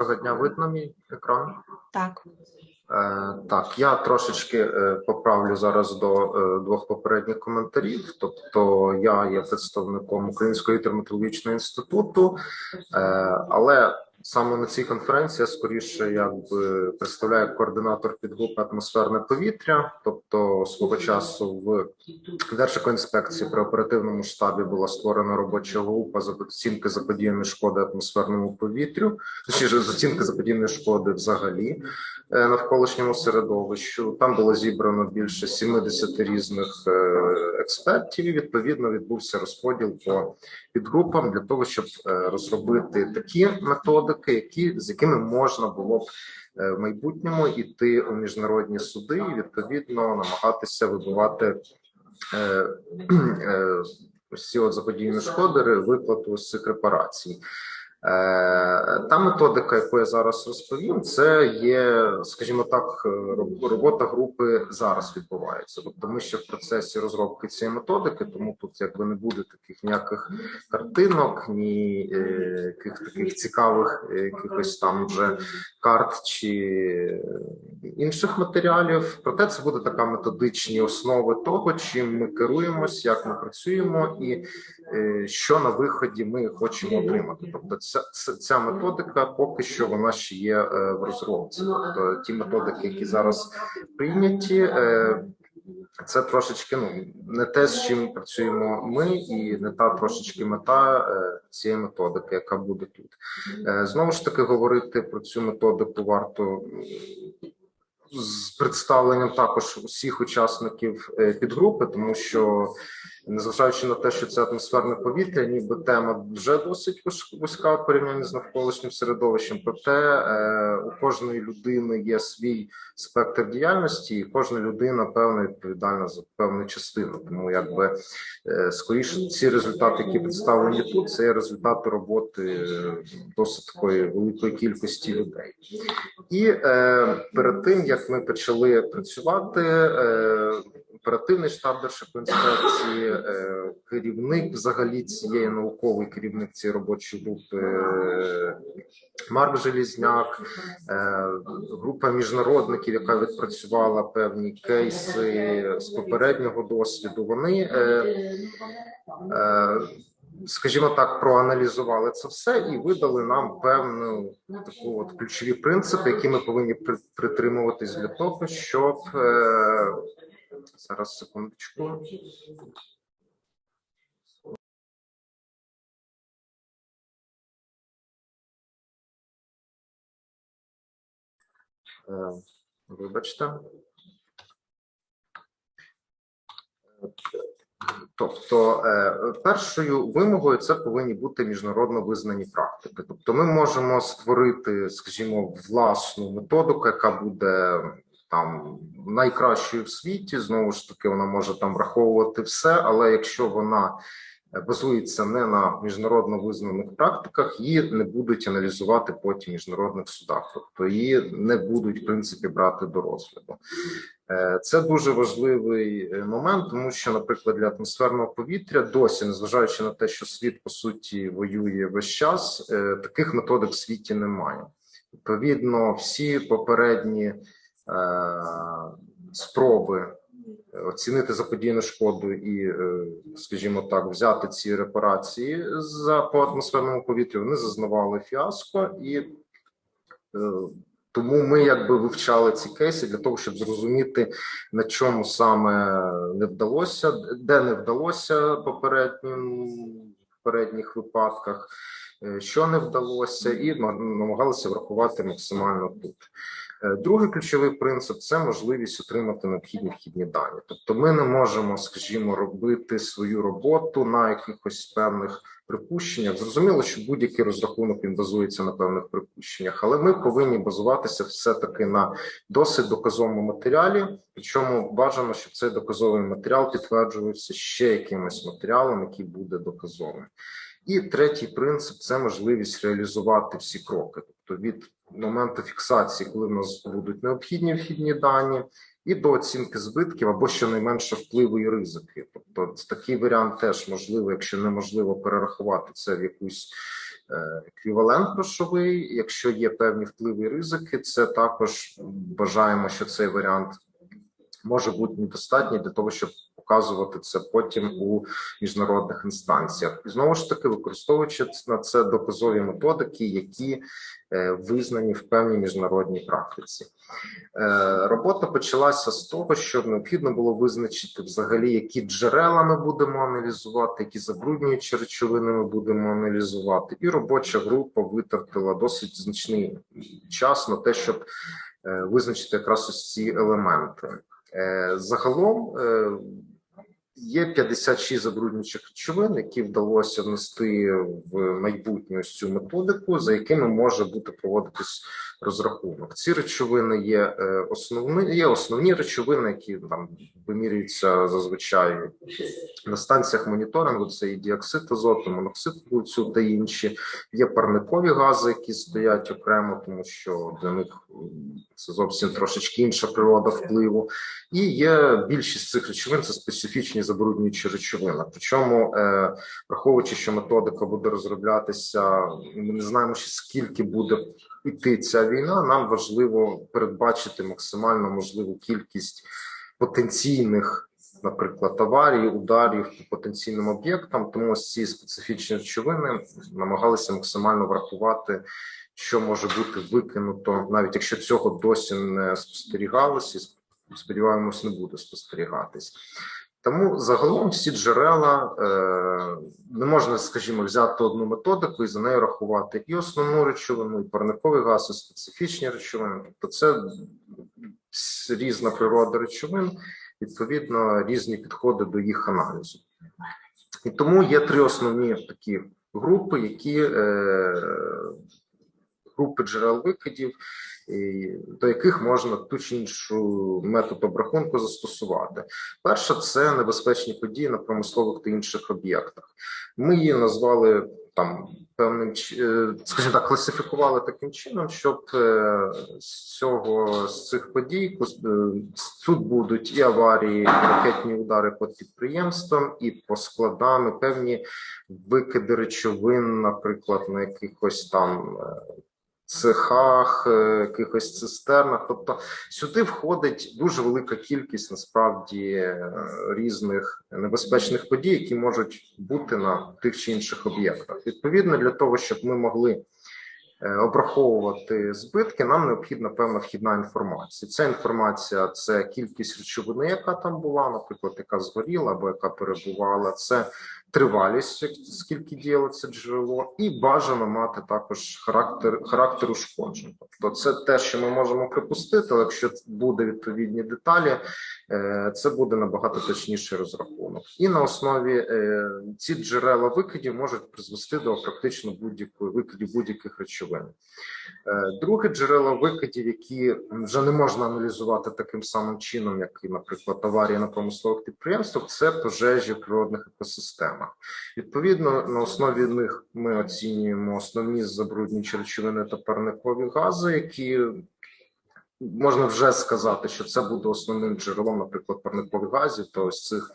Доброго дня, видно мій екран? Так, Е, так, я трошечки е, поправлю зараз до е, двох попередніх коментарів. Тобто, я є представником Українського гідрометеорологічного інституту, е, але саме на цій конференції я скоріше якби представляю координатор підгрупи атмосферне повітря. Тобто, свого часу в Держекоінспекції при оперативному штабі була створена робоча група з оцінки заподіяної шкоди атмосферному повітрю, точніше з оцінки заподіяної шкоди взагалі е, навколишньому середовищу. Там було зібрано більше 70 різних е, експертів. і Відповідно відбувся розподіл по підгрупам для того, щоб е, розробити такі методики, які з якими можна було б е, в майбутньому іти у міжнародні суди і відповідно намагатися вибивати. е, Ось от заподіяні шкоди, виплату з цих репарацій. Е, Та методика, яку я зараз розповім, це є, скажімо так, робота групи зараз відбувається. Тобто, ми ще в процесі розробки цієї методики, тому тут якби не буде таких ніяких картинок, ні е, таких цікавих е, якихось там вже карт чи інших матеріалів. Проте це буде така методичні основи того, чим ми керуємось, як ми працюємо, і е, що на виході ми хочемо отримати. Тобто, ця, ця, методика поки що вона ще є е, в розробці. Тобто ті методики, які зараз прийняті. Е, це трошечки ну не те, з чим працюємо ми, і не та трошечки мета е, цієї методики, яка буде тут. Е, знову ж таки, говорити про цю методику варто з представленням також усіх учасників е, підгрупи, тому що незважаючи на те, що це атмосферне повітря, ніби тема вже досить вузька в порівнянні з навколишнім середовищем. Проте е, у кожної людини є свій спектр діяльності, і кожна людина певна відповідальна за певну частину. Тому якби е, скоріше ці результати, які представлені тут, це є результати роботи е, досить такої великої кількості людей. І е, перед тим як ми почали працювати, е, оперативний штаб Держекоінспекції, е, керівник взагалі цієї науковий керівник цієї робочої групи е, Марк Желізняк, е, група міжнародників, яка відпрацювала певні кейси з попереднього досвіду. Вони скажімо так, проаналізували це все і видали нам певну таку от ключові принципи, які ми повинні при- притримуватись для того, щоб зараз секундочку. Е, Вибачте. Тобто, е, першою вимогою це повинні бути міжнародно визнані практики. Тобто, ми можемо створити, скажімо, власну методику, яка буде там найкращою в світі. Знову ж таки, вона може там враховувати все, але якщо вона базується не на міжнародно визнаних практиках, її не будуть аналізувати потім міжнародних судах, тобто її не будуть в принципі брати до розгляду. Е, Це дуже важливий е, момент, тому що, наприклад, для атмосферного повітря досі, незважаючи на те, що світ по суті воює весь час, е, таких методик в світі немає. Відповідно, всі попередні спроби оцінити заподіяну шкоду і, е, скажімо так, взяти ці репарації за по атмосферному повітрю, вони зазнавали фіаско і. е, тому ми якби вивчали ці кейси для того, щоб зрозуміти на чому саме не вдалося, де не вдалося попереднім попередніх випадках, е, що не вдалося, і намагалися врахувати максимально тут. Е, Другий ключовий принцип це можливість отримати необхідні вхідні дані. Тобто, ми не можемо, скажімо, робити свою роботу на якихось певних припущеннях. Зрозуміло, що будь-який розрахунок він базується на певних припущеннях, але ми повинні базуватися все таки на досить доказовому матеріалі. Причому бажано, щоб цей доказовий матеріал підтверджувався ще якимось матеріалом, який буде доказовим. І третій принцип це можливість реалізувати всі кроки, тобто від моменту фіксації, коли в нас будуть необхідні вхідні дані, і до оцінки збитків або щонайменше впливу і ризики. Тобто, такий варіант теж можливо, якщо неможливо перерахувати це в якусь е, еквівалент грошовий. Якщо є певні впливи і ризики, це також вважаємо, що цей варіант може бути недостатній для того, щоб показувати це потім у міжнародних інстанціях. І знову ж таки, використовуючи на це доказові методики, які е, визнані в певній міжнародній практиці. Е, Робота почалася з того, що необхідно було визначити взагалі, які джерела ми будемо аналізувати, які забруднюючі речовини ми будемо аналізувати. І робоча група витратила досить значний час на те, щоб е, визначити якраз ось ці елементи. Загалом є 56 забруднюючих речовин, які вдалося внести в майбутню цю методику, за якими може бути проводитись розрахунок. Ці речовини є е, основні, є основні речовини, які там вимірюються зазвичай на станціях моніторингу. Це і діоксид азоту, моноксид вуглекислу та інші. Є парникові гази, які стоять окремо, тому що для них це зовсім трошечки інша природа впливу. І є більшість цих речовин це специфічні забруднюючі речовини. Причому, е, враховуючи, що методика буде розроблятися, ми не знаємо ще скільки буде йти ця війна. Нам важливо передбачити максимально можливу кількість потенційних. Наприклад, аварій, ударів по потенційним об'єктам, тому ці специфічні речовини намагалися максимально врахувати, що може бути викинуто, навіть якщо цього досі не спостерігалося, і сподіваємось, не буде спостерігатись. Тому загалом всі джерела е, не можна, скажімо, взяти одну методику і за нею рахувати і основну речовину, і парниковий газ, і специфічні речовини. Тобто, це різна природа речовин, відповідно, різні підходи до їх аналізу. І тому є три основні такі групи, які е, групи джерел викидів, до яких можна ту чи іншу метод обрахунку застосувати. Перша це небезпечні події на промислових та інших об'єктах. Ми її назвали там певним чи- е, скажімо так, класифікували таким чином, щоб е, з цього з цих подій е, тут будуть і аварії, і ракетні удари по підприємствам, і по складам, і певні викиди речовин, наприклад, на якихось там. Цехах, е, якихось цистернах, тобто сюди входить дуже велика кількість насправді е, різних небезпечних подій, які можуть бути на тих чи інших об'єктах. Відповідно, для того, щоб ми могли обраховувати збитки, нам необхідна певна вхідна інформація. Ця інформація це кількість речовини, яка там була, наприклад, яка згоріла або яка перебувала. Це тривалість, скільки діяло джерело, і бажано мати також характер характер ушкоджень. Тобто, це те, що ми можемо припустити, але якщо буде відповідні деталі, е, це буде набагато точніший розрахунок. І на основі е, ці джерела викидів можуть призвести до практично будь-якої викидів будь-яких речовин. Е, Друге джерело викидів, які вже не можна аналізувати таким самим чином, як і, наприклад, аварії на промислових підприємствах, це пожежі в природних екосистемах. Відповідно, на основі них ми оцінюємо основні забруднюючі речовини та парникові гази, які можна вже сказати, що це буде основним джерелом, наприклад, парникових газів та ось цих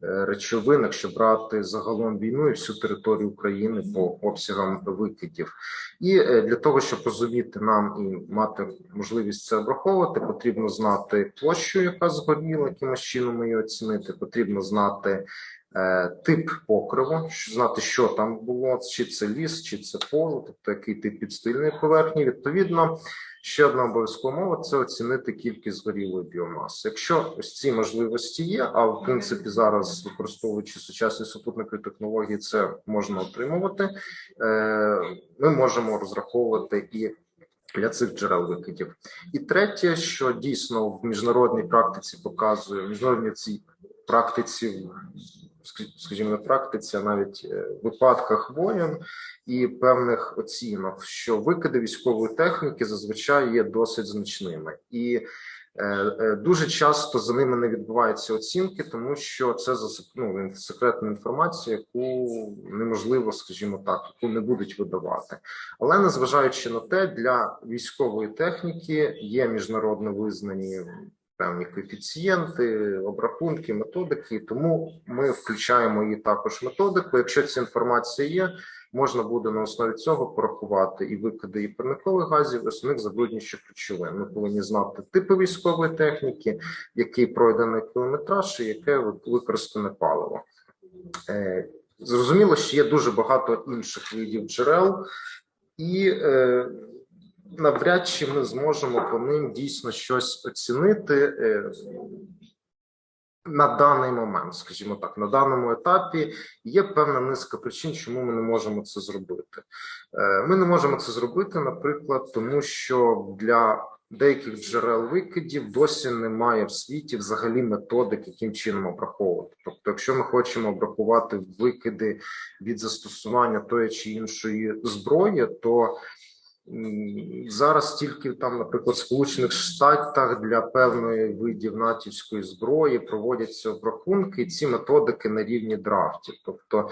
речовин, якщо брати загалом війну і всю територію України по обсягам викидів. І е, для того, щоб розуміти нам і мати можливість це обраховувати, потрібно знати площу, яка згоріла, якимось чином її оцінити. Потрібно знати е, тип покриву, знати, що там було, чи це ліс, чи це поле, тобто який тип підстильної поверхні. Відповідно, ще одна обов'язкова мова це оцінити кількість згорілої біомаси. Якщо ось ці можливості є, а в принципі зараз використовуючи сучасні супутникові технології, це можна отримувати. е, Ми можемо розраховувати і для цих джерел викидів. І третє, що дійсно в міжнародній практиці показує в міжнародній цій практиці, скажімо, не практиці, а навіть е, випадках воєн і певних оцінок, що викиди військової техніки зазвичай є досить значними і. е, е, Дуже часто за ними не відбуваються оцінки, тому що це ну, секретна інформація, яку неможливо, скажімо так, яку не будуть видавати. Але незважаючи на те, для військової техніки є міжнародно визнані певні коефіцієнти, обрахунки, методики. Тому ми включаємо її також методику. Якщо ця інформація є, можна буде на основі цього порахувати і викиди і парникових газів, і основних забруднюючих речовин. Ми повинні знати типи військової техніки, який пройдений кілометраж, і яке використане паливо. Е, Зрозуміло, що є дуже багато інших видів джерел, і е, навряд чи ми зможемо по ним дійсно щось оцінити. Е, на даний момент, скажімо так, на даному етапі є певна низка причин, чому ми не можемо це зробити. Е, Ми не можемо це зробити, наприклад, тому що для деяких джерел викидів досі немає в світі взагалі методик, яким чином обраховувати. Тобто, якщо ми хочемо обрахувати викиди від застосування тої чи іншої зброї, то зараз тільки там, наприклад, Сполучених Штатах для певної видів натівської зброї проводяться обрахунки, і ці методики на рівні драфтів. Тобто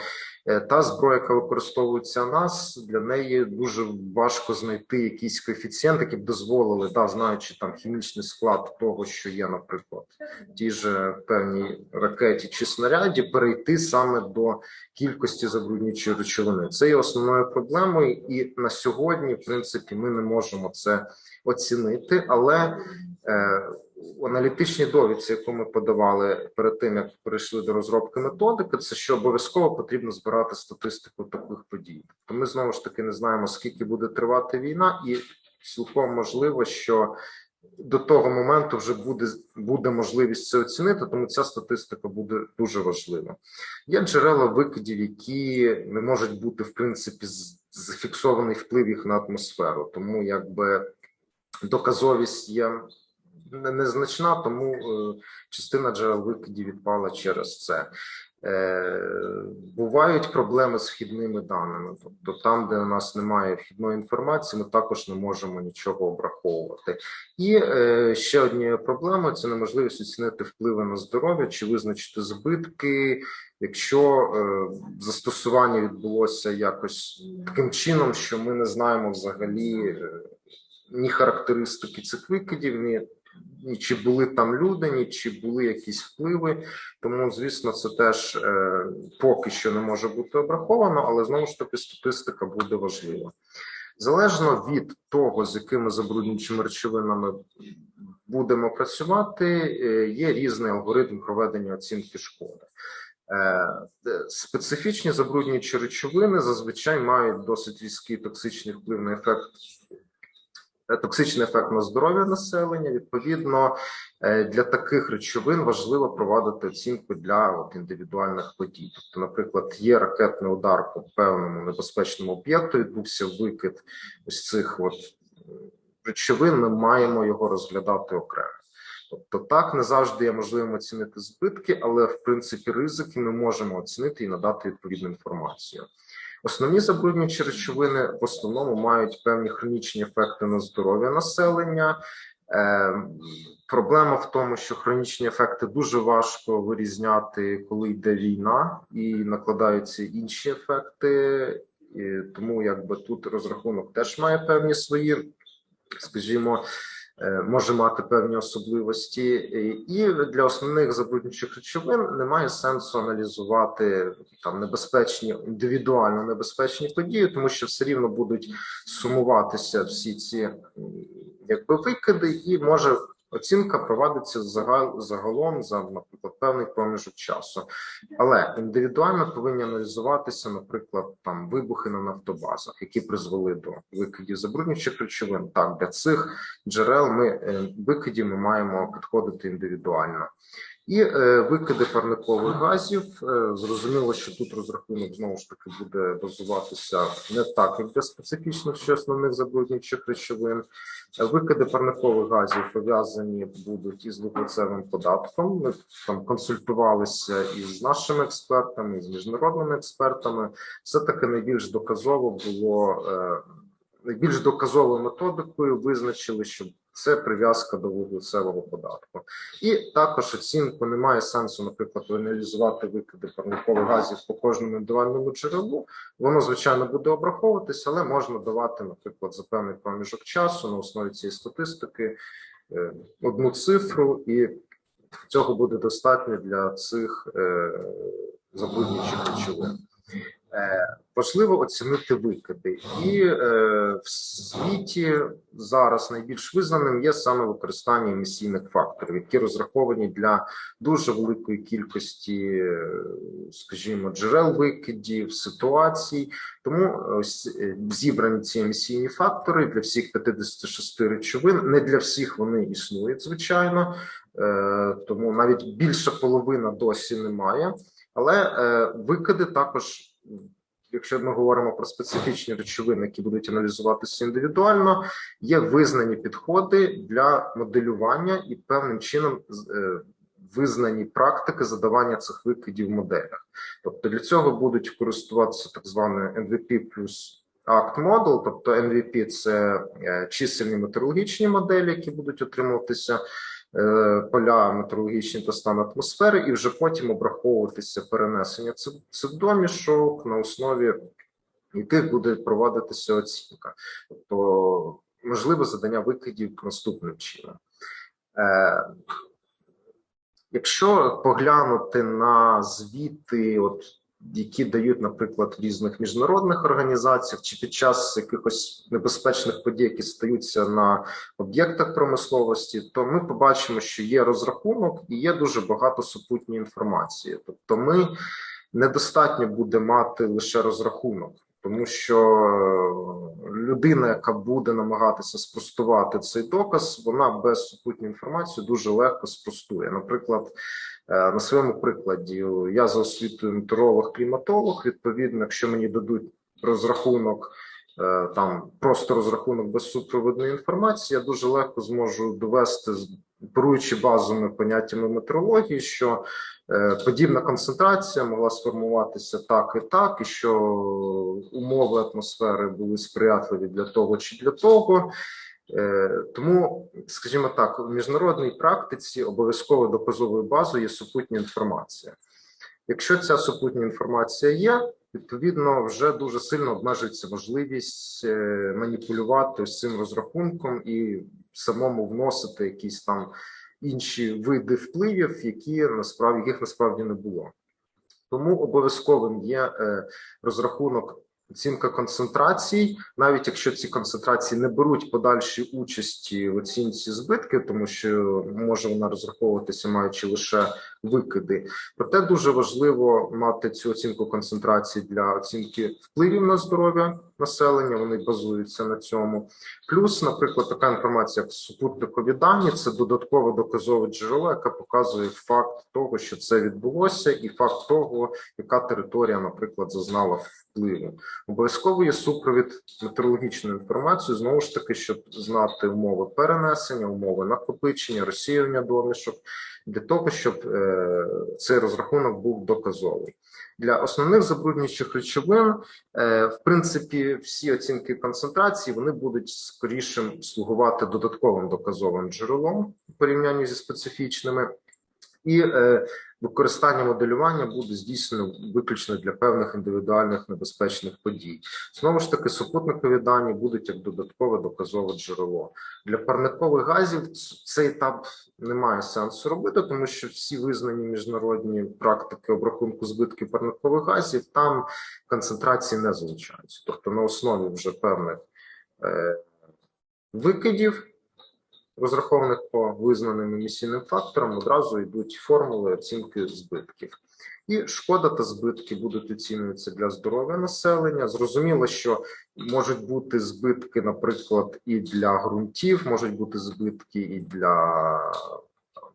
е, та зброя, яка використовується нас, для неї дуже важко знайти якісь коефіцієнти, які б дозволили, да, знаючи там хімічний склад того, що є, наприклад, в тій же певній ракеті чи снаряді, перейти саме до кількості забруднюючої речовини. Це є основною проблемою, і на сьогодні, в принципі, ми не можемо це оцінити, але е, у аналітичній довідці, яку ми подавали перед тим, як перейшли до розробки методики, це що обов'язково потрібно збирати статистику таких подій. Тобто ми знову ж таки не знаємо, скільки буде тривати війна, і цілком можливо, що до того моменту вже буде, буде можливість це оцінити, тому ця статистика буде дуже важлива. Є джерела викидів, які не можуть бути в принципі зафіксований вплив їх на атмосферу, тому якби доказовість є незначна, тому е, частина джерел викидів відпала через це. Е, бувають проблеми з вхідними даними, тобто там, де у нас немає вхідної інформації, ми також не можемо нічого обраховувати. І е, ще однією проблемою це неможливість оцінити впливи на здоров'я чи визначити збитки, якщо е, застосування відбулося якось таким чином, що ми не знаємо взагалі е, ні характеристики цих викидів, ні, ні чи були там люди, ні чи були якісь впливи. Тому, звісно, це теж е, поки що не може бути обраховано, але знову ж таки статистика буде важлива. Залежно від того, з якими забруднюючими речовинами будемо працювати, е, є різний алгоритм проведення оцінки шкоди. Е, Специфічні забруднюючі речовини зазвичай мають досить різкий токсичний вплив на ефект. Е, Токсичний ефект на здоров'я населення. Відповідно, е, для таких речовин важливо проводити оцінку для от, індивідуальних подій. Тобто, наприклад, є ракетний удар по певному небезпечному об'єкту, відбувся викид ось цих от речовин. Ми маємо його розглядати окремо. Тобто, так не завжди є можливим оцінити збитки, але в принципі ризики ми можемо оцінити і надати відповідну інформацію. Основні забруднюючі речовини в основному мають певні хронічні ефекти на здоров'я населення. Е, проблема в тому, що хронічні ефекти дуже важко вирізняти, коли йде війна, і накладаються інші ефекти. І тому якби тут розрахунок теж має певні свої, скажімо, може мати певні особливості, І- для основних забруднюючих речовин немає сенсу аналізувати там небезпечні індивідуально небезпечні події, тому що все рівно будуть сумуватися всі ці якби викиди, і може оцінка провадиться загал- загалом за, наприклад, певний проміжок часу. Але індивідуально повинні аналізуватися, наприклад, там вибухи на нафтобазах, які призвели до викидів забруднюючих речовин. Так, для цих джерел ми е, викидів ми маємо підходити індивідуально. І е, викиди парникових газів. Е, зрозуміло, що тут розрахунок знову ж таки буде базуватися не так, як для специфічних чи основних забруднюючих речовин. Е, Викиди парникових газів пов'язані будуть із вуглецевим податком. Ми там консультувалися із нашими експертами, з міжнародними експертами. Все таки найбільш доказово було найбільш доказовою методикою визначили, що це прив'язка до вуглецевого податку. І також оцінку немає сенсу, наприклад, аналізувати викиди парникових газів по кожному індивідуальному джерелу. Воно звичайно буде обраховуватися, але можна давати, наприклад, за певний проміжок часу на основі цієї статистики е, одну цифру, і цього буде достатньо для цих е, забруднюючих речовин. Е, Важливо оцінити викиди, і е, в світі зараз найбільш визнаним є саме використання емісійних факторів, які розраховані для дуже великої кількості, е, скажімо, джерел викидів, ситуацій. Тому ось е, зібрані ці емісійні фактори для всіх 56 речовин. Не для всіх вони існують, звичайно, е, тому навіть більша половина досі немає. Але е, викиди також, якщо ми говоримо про специфічні речовини, які будуть аналізуватися індивідуально, є визнані підходи для моделювання і певним чином е, визнані практики задавання цих викидів в моделях. Тобто для цього будуть користуватися так званою MVP плюс Act Model, тобто MVP – це е, чисельні метеорологічні моделі, які будуть отримуватися поля метеорологічні та стан атмосфери, і вже потім обраховуватися перенесення цих, цих домішок на основі яких буде проводитися оцінка. Тобто можливе задання викидів наступним чином. Е, Якщо поглянути на звіти, от які дають, наприклад, різних міжнародних організаціях, чи під час якихось небезпечних подій, які стаються на об'єктах промисловості, то ми побачимо, що є розрахунок і є дуже багато супутньої інформації. Тобто, ми недостатньо буде мати лише розрахунок, тому що е, людина, яка буде намагатися спростувати цей доказ, вона без супутньої інформації дуже легко спростує. Наприклад, на своєму прикладі я за освітою метеоролог кліматолог. Відповідно, якщо мені дадуть розрахунок. е, Там просто розрахунок без супровідної інформації, я дуже легко зможу довести, оперуючи базовими поняттями метеорології, що е, подібна концентрація могла сформуватися так і так, і що умови атмосфери були сприятливі для того чи для того. Е, Тому, скажімо так, у міжнародній практиці обов'язково доказовою базою є супутня інформація. Якщо ця супутня інформація є, відповідно вже дуже сильно обмежується можливість е, маніпулювати з цим розрахунком і самому вносити якісь там інші види впливів, які насправді яких насправді не було. Тому обов'язковим є е, розрахунок оцінка концентрацій, навіть якщо ці концентрації не беруть подальші участі в оцінці збитки, тому що може вона розраховуватися, маючи лише викиди. Проте дуже важливо мати цю оцінку концентрації для оцінки впливів на здоров'я населення. Вони базуються на цьому. Плюс, наприклад, така інформація, як супутникові дані, це додаткове доказове джерело, яке показує факт того, що це відбулося, і факт того, яка територія, наприклад, зазнала впливу. Обов'язково є супровід метеорологічною інформацією, знову ж таки, щоб знати умови перенесення, умови накопичення, розсіювання домішок, для того, щоб е, цей розрахунок був доказовий. Для основних забруднюючих речовин, е, в принципі, всі оцінки концентрації вони будуть скоріше слугувати додатковим доказовим джерелом у порівнянні зі специфічними, і е, використання моделювання буде здійснено виключно для певних індивідуальних небезпечних подій. Знову ж таки, супутникові дані будуть як додаткове доказове джерело. Для парникових газів цей етап не має сенсу робити, тому що всі визнані міжнародні практики обрахунку збитків парникових газів там концентрації не залучаються. Тобто на основі вже певних е, викидів, розрахованих по визнаним емісійним факторам, одразу йдуть формули оцінки збитків. І шкода та збитки будуть оцінюватися для здоров'я населення. Зрозуміло, що можуть бути збитки, наприклад, і для ґрунтів, можуть бути збитки і для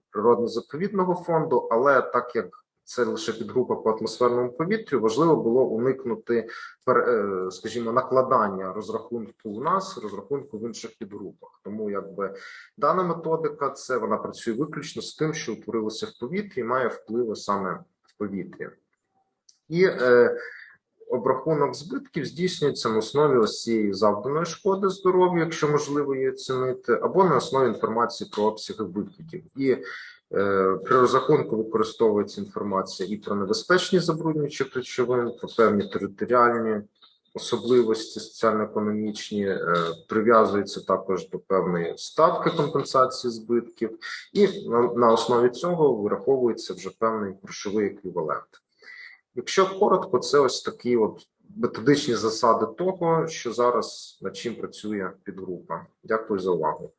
природно-заповідного фонду, але так як це лише підгрупа по атмосферному повітрю, важливо було уникнути, е, скажімо, накладання розрахунку у нас, розрахунку в інших підгрупах. Тому якби дана методика, це вона працює виключно з тим, що утворилося в повітрі, і має впливи саме в повітрі. І е, обрахунок збитків здійснюється на основі ось цієї завданої шкоди здоров'ю, якщо можливо її оцінити, або на основі інформації про обсяги викидів. І при розрахунку використовується інформація і про небезпечні забруднюючі речовин, про певні територіальні особливості соціально-економічні, е, прив'язується також до певної ставки компенсації збитків, і на, на основі цього вираховується вже певний грошовий еквівалент. Якщо коротко, це ось такі от методичні засади того, що зараз над чим працює підгрупа. Дякую за увагу.